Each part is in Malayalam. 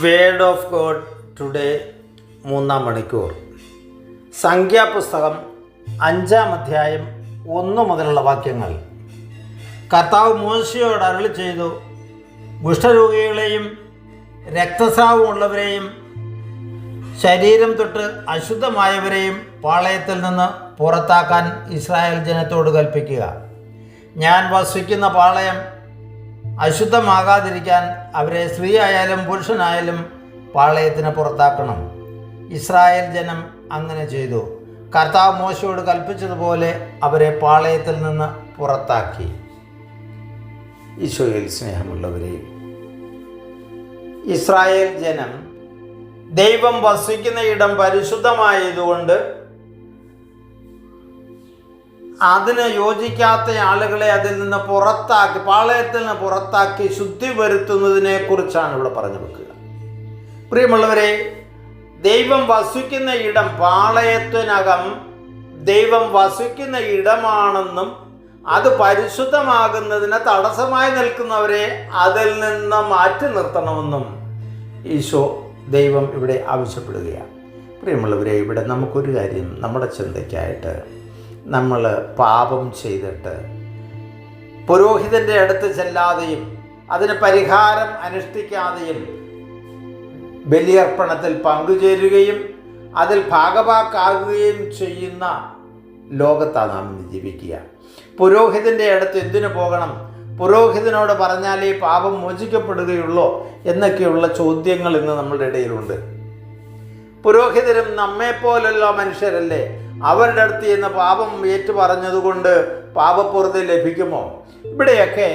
വേർഡ് ഓഫ് ഗോഡ് ടുഡേ മൂന്നാം മണിക്കൂർ. സംഖ്യാപുസ്തകം അഞ്ചാം അധ്യായം ഒന്ന് മുതലുള്ള വാക്യങ്ങൾ. കർത്താവ് മോശയോട് അരളി ചെയ്തു കുഷ്ഠരോഗികളെയും രക്തസ്രാവമുള്ളവരെയും ശരീരം തൊട്ട് അശുദ്ധമായവരെയും പാളയത്തിൽ നിന്ന് പുറത്താക്കാൻ ഇസ്രായേൽ ജനത്തോട് കൽപ്പിക്കുക. ഞാൻ വസിക്കുന്ന പാളയം അശുദ്ധമാകാതിരിക്കാൻ അവരെ സ്ത്രീ ആയാലും പുരുഷനായാലും പാളയത്തിന് പുറത്താക്കണം. ഇസ്രായേൽ ജനം അങ്ങനെ ചെയ്തു. കർത്താവ് മോശയോട് കൽപ്പിച്ചതുപോലെ അവരെ പാളയത്തിൽ നിന്ന് പുറത്താക്കി. ഈശോയിൽ സ്നേഹമുള്ളവരെ ഇസ്രായേൽ ജനം ദൈവം വസിക്കുന്ന ഇടം പരിശുദ്ധമായതുകൊണ്ട് അതിന് യോജിക്കാത്ത ആളുകളെ അതിൽ നിന്ന് പുറത്താക്കി പാളയത്തിൽ നിന്ന് പുറത്താക്കി ശുദ്ധി വരുത്തുന്നതിനെ കുറിച്ചാണ് ഇവിടെ പറഞ്ഞു വെക്കുക. പ്രിയമുള്ളവരെ ദൈവം വസിക്കുന്ന ഇടം പാളയത്തിനകം ദൈവം വസിക്കുന്ന ഇടമാണെന്നും അത് പരിശുദ്ധമാകുന്നതിന് തടസ്സമായി നിൽക്കുന്നവരെ അതിൽ നിന്ന് മാറ്റി നിർത്തണമെന്നും ഈശോ ദൈവം ഇവിടെ ആവശ്യപ്പെടുകയാണ്. പ്രിയമുള്ളവരെ ഇവിടെ നമുക്കൊരു കാര്യം നമ്മുടെ ചിന്തയ്ക്കായിട്ട് നമ്മൾ പാപം ചെയ്തിട്ട് പുരോഹിതന്റെ അടുത്ത് ചെല്ലാതെയും അതിന് പരിഹാരം അനുഷ്ഠിക്കാതെയും ബലിയർപ്പണത്തിൽ പങ്കുചേരുകയും അതിൽ ഭാഗവാക്കാകുകയും ചെയ്യുന്ന ലോകത്താണ് നാം ജീവിക്കുക. പുരോഹിതന്റെ അടുത്ത് എന്തിനു പോകണം? പുരോഹിതനോട് പറഞ്ഞാലേ പാപം മോചിക്കപ്പെടുകയുള്ളോ എന്നൊക്കെയുള്ള ചോദ്യങ്ങൾ ഇന്ന് നമ്മുടെ ഇടയിലുണ്ട്. പുരോഹിതരും നമ്മെപ്പോലുള്ള മനുഷ്യരല്ലേ? അവരുടെ അടുത്ത് ചെന്ന് പാപം ഏറ്റു പറഞ്ഞതുകൊണ്ട് പാപപ്പുറത്ത് ലഭിക്കുമോ? ഇവിടെയൊക്കെ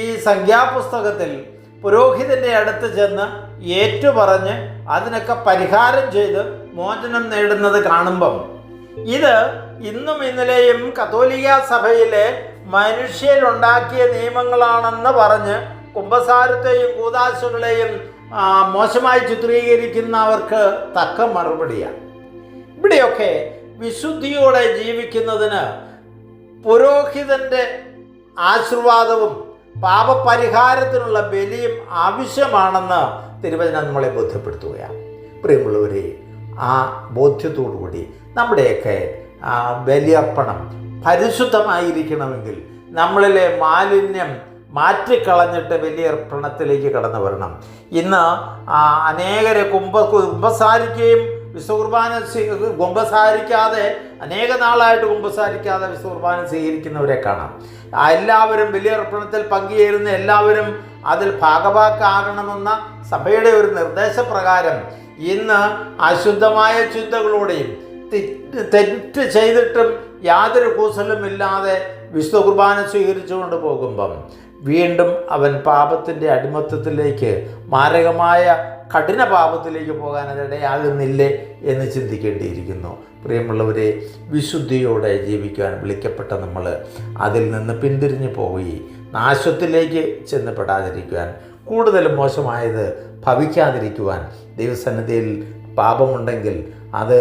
ഈ സംഖ്യാപുസ്തകത്തിൽ പുരോഹിതന്റെ അടുത്ത് ചെന്ന് ഏറ്റുപറഞ്ഞ് അതിനൊക്കെ പരിഹാരം ചെയ്ത് മോചനം നേടുന്നത് കാണുമ്പം ഇത് ഇന്നും ഇന്നലെയും കത്തോലിക്ക സഭയിലെ മനുഷ്യരുണ്ടാക്കിയ നിയമങ്ങളാണെന്ന് പറഞ്ഞ് കുംഭസാരത്തെയും കൂതാശകളെയും മോശമായി ചിത്രീകരിക്കുന്നവർക്ക് തക്ക മറുപടിയാണ്. ഇവിടെയൊക്കെ വിശുദ്ധിയോടെ ജീവിക്കുന്നതിന് പുരോഹിതന്റെ ആശീർവാദവും പാപപരിഹാരത്തിനുള്ള ബലിയും ആവശ്യമാണെന്ന് തിരുവചനം നമ്മളെ ബോധ്യപ്പെടുത്തുകയാണ്. പ്രിയമുള്ളവരെ ആ ബോധ്യത്തോടുകൂടി നമ്മുടെയൊക്കെ ബലിയർപ്പണം പരിശുദ്ധമായിരിക്കണമെങ്കിൽ നമ്മളിലെ മാലിന്യം മാറ്റിക്കളഞ്ഞിട്ട് ബലിയർപ്പണത്തിലേക്ക് കടന്നു വരണം. ഇന്ന് അനേകരെ കുംഭ കുംഭസാരിക്കുകയും വിശ്വകുർബാന കുർബാന കുമ്പസാരിക്കാതെ അനേക നാളായിട്ട് കുംഭസാരിക്കാതെ വിശ്വകുർബാന സ്വീകരിക്കുന്നവരെ കാണാം. എല്ലാവരും എല്ലാവരും ബലിയർപ്പണത്തിൽ പങ്കുചേരുന്ന എല്ലാവരും അതിൽ ഭാഗവാക്കാകണമെന്ന സഭയുടെ ഒരു നിർദ്ദേശപ്രകാരം ഇന്ന് അശുദ്ധമായ ചിന്തകളോടെയും തെറ്റ് ചെയ്തിട്ടും യാതൊരു കൂസലുമില്ലാതെ വിശുദ്ധ കുർബാന സ്വീകരിച്ചുകൊണ്ട് പോകുമ്പം വീണ്ടും അവൻ പാപത്തിന്റെ അടിമത്തത്തിലേക്ക് മാരകമായ കഠിന പാപത്തിലേക്ക് പോകാൻ അതിടയാകുന്നില്ലേ എന്ന് ചിന്തിക്കേണ്ടിയിരിക്കുന്നു. പ്രിയമുള്ളവരെ വിശുദ്ധിയോടെ ജീവിക്കാൻ വിളിക്കപ്പെട്ട നമ്മൾ അതിൽ നിന്ന് പിന്തിരിഞ്ഞു പോയി നാശത്തിലേക്ക് ചെന്നപ്പെടാതിരിക്കുവാൻ കൂടുതൽ മോശമായത് ഭവിക്കാതിരിക്കുവാൻ ദൈവസന്നിധിയിൽ പാപമുണ്ടെങ്കിൽ അത്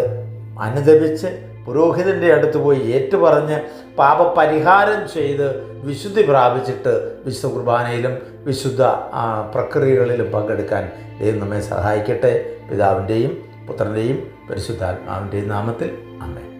അനുദപിച്ച് പുരോഹിതന്റെ അടുത്ത് പോയി ഏറ്റുപറഞ്ഞ് പാപപരിഹാരം ചെയ്ത് വിശുദ്ധി പ്രാപിച്ചിട്ട് വിശുദ്ധ കുർബാനയിലും വിശുദ്ധ പ്രക്രിയകളിലും പങ്കെടുക്കാൻ ദൈവം നമ്മെ സഹായിക്കട്ടെ. പിതാവിന്റെയും പുത്രന്റെയും പരിശുദ്ധാത്മാവിന്റെയും നാമത്തിൽ. അമ്മേ